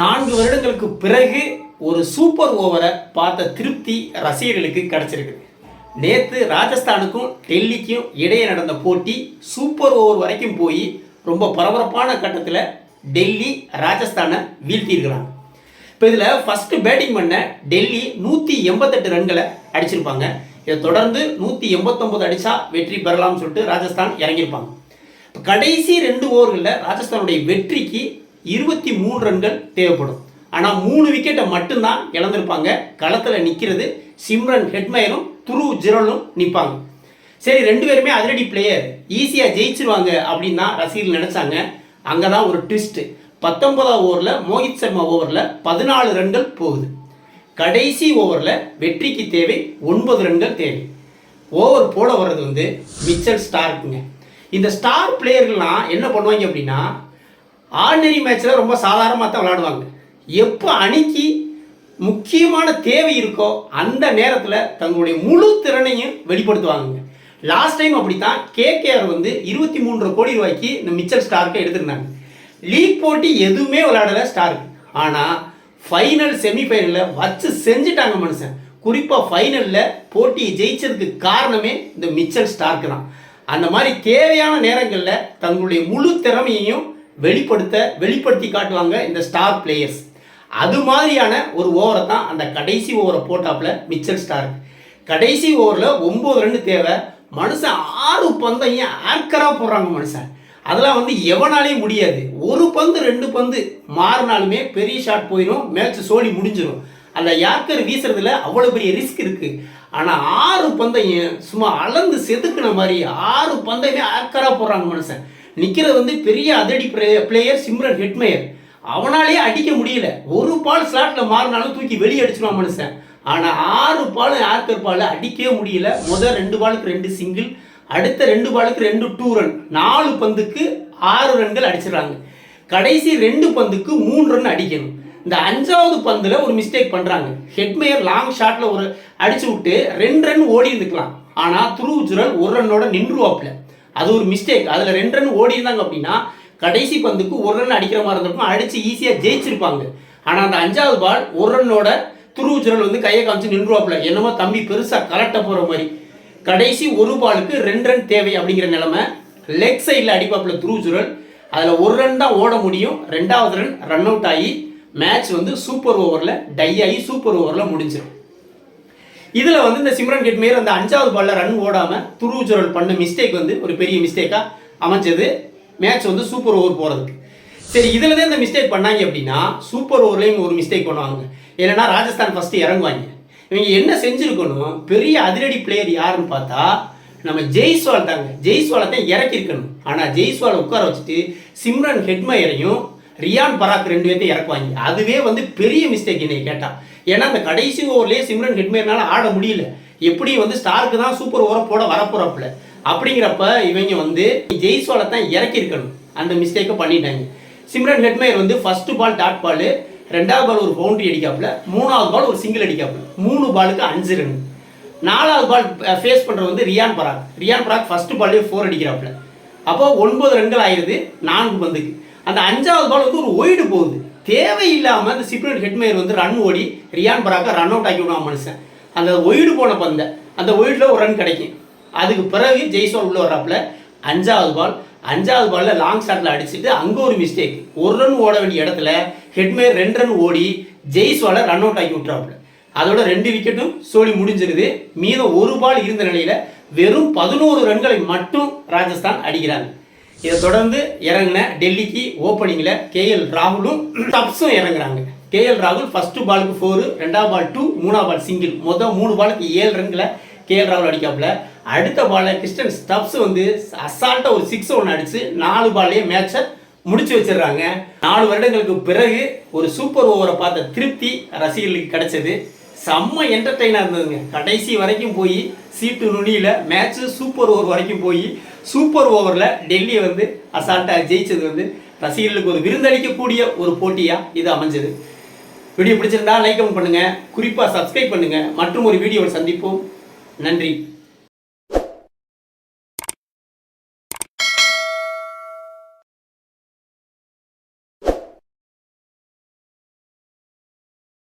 நான்கு வருடங்களுக்கு பிறகு ஒரு சூப்பர் ஓவரை பார்த்த திருப்தி ரசிகர்களுக்கு கிடைச்சிருக்கு. நேற்று ராஜஸ்தானுக்கும் டெல்லிக்கும் இடையே நடந்த போட்டி சூப்பர் ஓவர் வரைக்கும் போய் ரொம்ப பரபரப்பான கட்டத்தில் டெல்லி ராஜஸ்தானை வீழ்த்தியிருக்கிறாங்க. இப்போ இதில் ஃபஸ்ட்டு பேட்டிங் பண்ண டெல்லி நூற்றி எண்பத்தெட்டு ரன்களை அடிச்சிருப்பாங்க. இதை தொடர்ந்து நூற்றி எண்பத்தொம்போது அடித்தா வெற்றி பெறலாம்னு சொல்லிட்டு ராஜஸ்தான் இறங்கியிருப்பாங்க. இப்போ கடைசி ரெண்டு ஓவர்களில் ராஜஸ்தானுடைய வெற்றிக்கு இருபத்தி மூணு ரன்கள் தேவைப்படும். ஆனால் மூணு விக்கெட்டை மட்டும்தான் இழந்திருப்பாங்க. களத்தில் நிற்கிறது சிம்ரன் ஹெட்மயரும் துரு ஜிரலும் நிற்பாங்க சரி ரெண்டு பேருமே அதிரடி பிளேயர் ஈஸியாக ஜெயிச்சிருவாங்க அப்படின்னு தான் ரசிகர்கள் நினச்சாங்க? அங்கே தான் ஒரு ட்விஸ்ட்டு பத்தொன்பதாம் ஓவரில் மோஹித் சர்மா ஓவரில் பதினாலு ரன்கள் போகுது. கடைசி ஓவரில் வெற்றிக்கு தேவை ஒன்பது ரன்கள் தேவை. ஓவர் போட வர்றது வந்து மிச்சல் ஸ்டார்க்குங்க இந்த ஸ்டார் பிளேயர்கள்லாம் என்ன பண்ணுவாங்க அப்படின்னா ஆர்டினரி மேட்ச்சில் ரொம்ப சாதாரணமாக தான் விளையாடுவாங்க. எப்போ அணிக்கு முக்கியமான தேவை இருக்கோ அந்த நேரத்தில் தங்களுடைய முழு திறனையும் வெளிப்படுத்துவாங்க லாஸ்ட் டைம் அப்படித்தான் கேகேஆர் வந்து இருபத்தி மூன்று கோடி ரூபாய்க்கு இந்த மிச்சல் ஸ்டார்க்கை எடுத்திருந்தாங்க. லீக் போட்டி எதுவுமே விளையாடலை ஸ்டார்க்கு ஆனால் ஃபைனல் செமிஃபைனலில் வச்சு செஞ்சுட்டாங்க மனுஷன். குறிப்பாக ஃபைனலில் போட்டியை ஜெயிச்சதுக்கு காரணமே இந்த மிச்சல் ஸ்டார்க்கு தான். அந்த மாதிரி தேவையான நேரங்களில் தங்களுடைய முழு திறமையையும் வெளிப்படுத்த வெளிப்படுத்தி காட்டுவாங்க இந்த ஸ்டார் பிளேயர்ஸ் அது மாதிரியான ஒரு ஓவரை தான் அந்த கடைசி ஓவரை போட்டாப்புல மிச்சல் ஸ்டார். கடைசி ஓவரில் ஒம்பது ரன் தேவை. மனுஷன் ஆறு பந்தையும் ஆக்கராக போடுறாங்க மனுஷன்? அதெல்லாம் வந்து எவனாலையும் முடியாது. ஒரு பந்து ரெண்டு பந்து மாறினாலுமே பெரிய ஷாட் போயிடும் மேட்ச் சோழி முடிஞ்சிடும். அந்த யாக்கர் வீசுறதுல அவ்வளோ பெரிய ரிஸ்க் இருக்குது ஆனால் ஆறு பந்தையும் சும்மா அளந்து செதுக்குன மாதிரி ஆறு பந்தையுமே ஆக்கராக போடுறாங்க மனுஷன். நிற்கிறது வந்து பெரிய அதடி பிளேயர் சிம்ரன் ஹெட்மேயர். அவனாலேயே அடிக்க முடியல. ஒரு பால் ஸ்லாட்டில் மாறினாலும் தூக்கி வெளியே அடிச்சிடுவான் மனுஷன். ஆனால் ஆறு பால் ஆர்கர் பால் அடிக்கவே முடியல. முதல் ரெண்டு பாலுக்கு ரெண்டு சிங்கிள் அடுத்த ரெண்டு பாலுக்கு ரெண்டு டூ ரன் நாலு பந்துக்கு ஆறு ரன்கள் அடிச்சிடறாங்க கடைசி ரெண்டு பந்துக்கு மூணு ரன் அடிக்கணும். இந்த அஞ்சாவது பந்தில் ஒரு மிஸ்டேக் பண்ணுறாங்க ஹெட்மேயர் லாங் ஷாட்டில் ஒரு அடிச்சு விட்டு ரெண்டு ரன் ஓடி இருந்துக்கலாம் ஆனால் துருவ் ஜுரல் ஒரு ரன்னோட நின்றுவாப்பில் அது ஒரு மிஸ்டேக் அதில் ரெண்டு ரன் ஓடி இருந்தாங்க அப்படின்னா கடைசி பந்துக்கு ஒரு ரன் அடிக்கிற மாதிரி இருந்திருக்கும். அடித்து ஈஸியாக ஜெயிச்சிருப்பாங்க. ஆனால் அந்த அஞ்சாவது பால் ஒரு ரன்னோட துருவுச்சுரல் வந்து கையை காமிச்சு நின்றுவாப்புல. என்னமோ தம்பி பெருசாக கலட்ட போகிற மாதிரி. கடைசி ஒரு பாலுக்கு ரெண்டு ரன் தேவை அப்படிங்கிற நிலமை லெக் சைடில் அடிப்பாப்புல துருவுச்சுரல் அதில் ஒரு ரன் தான் ஓட முடியும். ரெண்டாவது ரன் ரன் அவுட் ஆகி மேட்ச் வந்து சூப்பர் ஓவரில் டை ஆகி சூப்பர் ஓவரில் முடிஞ்சிடும். இதில் வந்து இந்த சிம்ரன் கெட்மேர் அந்த அஞ்சாவது பாலில் ரன் ஓடாமல் துருவுச்சுரல் பண்ண மிஸ்டேக் வந்து ஒரு பெரிய மிஸ்டேக்காக அமைஞ்சது. மேட்ச் வந்து சூப்பர் ஓவர் போகிறதுக்கு சரி இதில் தான் இந்த மிஸ்டேக் பண்ணாங்க அப்படின்னா சூப்பர் ஓவர்லேயும் ஒரு மிஸ்டேக் பண்ணுவாங்க. ஏன்னா ராஜஸ்தான் ஃபஸ்ட்டு இறங்குவாங்க. இவங்க என்ன செஞ்சுருக்கணும்? பெரிய அதிரடி பிளேயர் யாருன்னு பார்த்தா நம்ம ஜெய்ஸ்வால் தாங்க. ஜெய்ஸ்வாலை தான் இறக்கியிருக்கணும். ஆனால் ஜெய்ஸ்வாலை உட்கார வச்சுட்டு சிம்ரன் ஹெட்மயரையும் ரியான் பராக் ரெண்டு பேர்த்தையும் இறக்குவாங்க. அதுவே வந்து பெரிய மிஸ்டேக் என்னை கேட்டால் ஏன்னா அந்த கடைசி ஓவர்லேயே சிம்ரன் ஹெட்மேர்னால ஆட முடியல. எப்படி வந்து ஸ்டாருக்கு தான் சூப்பர் ஓவரை போட வரப்போறப்பல. அப்படிங்கிறப்ப இவங்க வந்து ஜெய்ஸ்வாலை தான் இறக்கியிருக்கணும். அந்த மிஸ்டேக்கை பண்ணிட்டாங்க. சிம்ரன் ஹெட்மேயர் வந்து ஃபர்ஸ்ட் பால் டாட் பால் ரெண்டாவது பால் ஒரு பவுண்டரி அடிக்காப்புல. மூணாவது பால் ஒரு சிங்கிள் அடிக்காப்புல. மூணு பாலுக்கு அஞ்சு ரன் நாலாவது பால் ஃபேஸ் பண்ணுறது வந்து ரியான் பராக். ரியான் பராக் ஃபர்ஸ்ட் பால்லே ஃபோர் அடிக்கிறாப்புல. அப்போ ஒன்பது ரன்கள் ஆயிடுது நான்கு பந்துக்கு. அந்த அஞ்சாவது பால் வந்து ஒரு ஒய்டு போகுது. தேவையில்லாமல் அந்த சிப்ரன் ஹெட்மேயர் வந்து ரன் ஓடி ரியான் பராக்கா ரன் அவுட் ஆக்கி விடுவான் மனுஷன். அந்த ஒய்டு போன பந்தை. அந்த ஒய்டில் ஒரு ரன் கிடைக்கும். அதுக்கு பிறகு ஜெய்ஸ்வால் உள்ள வர்றாப்புல அஞ்சாவது பால். அஞ்சாவது பாலில் லாங் ஷாட்டில் அடிச்சுட்டு அங்கே ஒரு மிஸ்டேக் ஒரு ரன் ஓட வேண்டிய இடத்துல ஹெட்மேயர் ரெண்டு ரன் ஓடி ஜெய்ஸ்வாலை ரன் அவுட் ஆக்கி விட்டுறாப்புல. அதோட ரெண்டு விக்கெட்டும் சோழி முடிஞ்சிருது. மீதம் ஒரு பால் இருந்த நிலையில் வெறும் பதினோரு ரன்களை மட்டும் ராஜஸ்தான் அடிக்கிறாங்க. இதை தொடர்ந்து இறங்கின டெல்லிக்கு ஓப்பனிங்கில் கேஎல் ராகுலும் டப்ஸும் இறங்குறாங்க. கேஎல் ராகுல் ஃபஸ்ட்டு பாலுக்கு ஃபோரு ரெண்டாவது பால் டூ மூணாவது பால் சிங்கிள் மொதல் மூணு பாலுக்கு ஏழு ரன்களை கேஎல் ராகுல் அடிக்காப்புல. அடுத்த பாலில் கிறிஸ்டன் ஸ்டப்ஸ் வந்து அசால்ட்டாக ஒரு சிக்ஸ் ஒன்று அடித்து நாலு பால்லேயே மேட்சை முடிச்சு வச்சிடுறாங்க. நாலு வருடங்களுக்கு பிறகு ஒரு சூப்பர் ஓவரை பார்த்த திருப்தி ரசிகர்களுக்கு கிடைச்சது. செம்ம என்டர்டெயினாக இருந்ததுங்க. கடைசி வரைக்கும் போய் சீட்டு நுனியில் மேட்ச்சு சூப்பர் ஓவர் வரைக்கும் போய் சூப்பர் ஓவரில் டெல்லியை வந்து அசால்ட்டாக ஜெயிச்சது வந்து ரசிகர்களுக்கு ஒரு விருந்தளிக்கக்கூடிய ஒரு போட்டியாக இது அமைஞ்சது. வீடியோ பிடிச்சிருந்தா லைக் கமெண்ட் பண்ணுங்கள் குறிப்பாக சப்ஸ்கிரைப் பண்ணுங்கள் மற்றும் ஒரு வீடியோவில் சந்திப்போம். நன்றி.